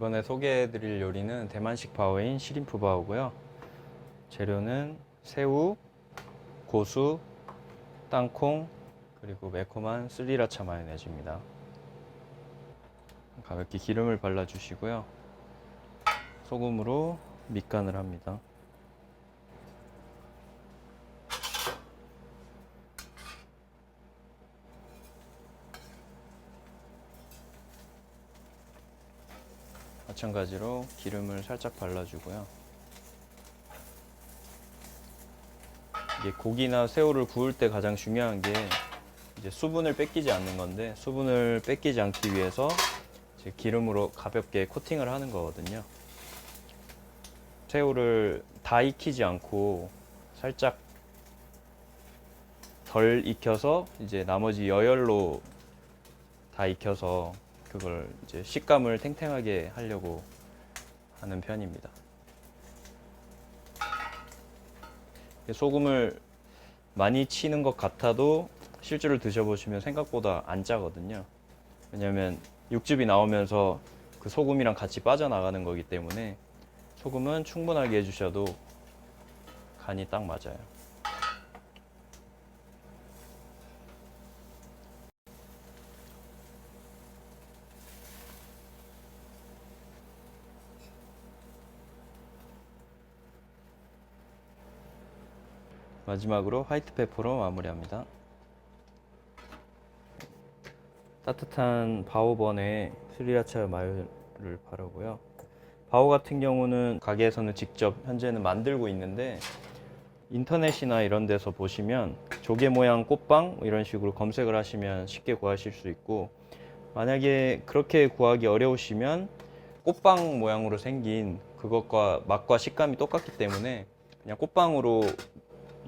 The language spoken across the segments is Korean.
이번에 소개해드릴 요리는 대만식 바오인 시림프 바오고요. 재료는 새우, 고수, 땅콩, 그리고 매콤한 스리라차 마요네즈입니다. 가볍게 기름을 발라주시고요. 소금으로 밑간을 합니다. 마찬가지로 기름을 살짝 발라주고요. 이게 고기나 새우를 구울 때 가장 중요한 게 이제 수분을 뺏기지 않는 건데 수분을 뺏기지 않기 위해서 이제 기름으로 가볍게 코팅을 하는 거거든요. 새우를 다 익히지 않고 살짝 덜 익혀서 이제 나머지 여열로 다 익혀서 그걸 이제 식감을 탱탱하게 하려고 하는 편입니다. 소금을 많이 치는 것 같아도 실제로 드셔보시면 생각보다 안 짜거든요. 왜냐면 육즙이 나오면서 그 소금이랑 같이 빠져나가는 거기 때문에 소금은 충분하게 해주셔도 간이 딱 맞아요. 마지막으로 화이트 페퍼로 마무리합니다. 따뜻한 바오번에 스리라차 마요를 바르고요. 바오 같은 경우는 가게에서는 직접 현재는 만들고 있는데 인터넷이나 이런 데서 보시면 조개 모양 꽃빵 뭐 이런 식으로 검색을 하시면 쉽게 구하실 수 있고 만약에 그렇게 구하기 어려우시면 꽃빵 모양으로 생긴 그것과 맛과 식감이 똑같기 때문에 그냥 꽃빵으로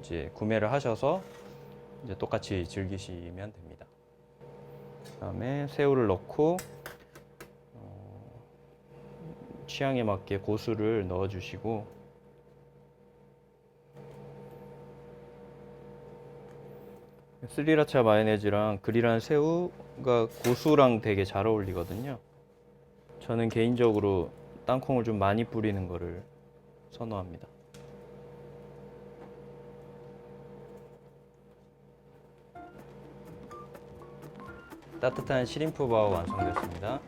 이제 구매를 하셔서 이제 똑같이 즐기시면 됩니다. 그다음에 새우를 넣고 어, 취향에 맞게 고수를 넣어주시고 스리라차 마요네즈랑 그릴한 새우가 고수랑 되게 잘 어울리거든요. 저는 개인적으로 땅콩을 좀 많이 뿌리는 거를 선호합니다. 따뜻한 시림프 바와 완성됐습니다.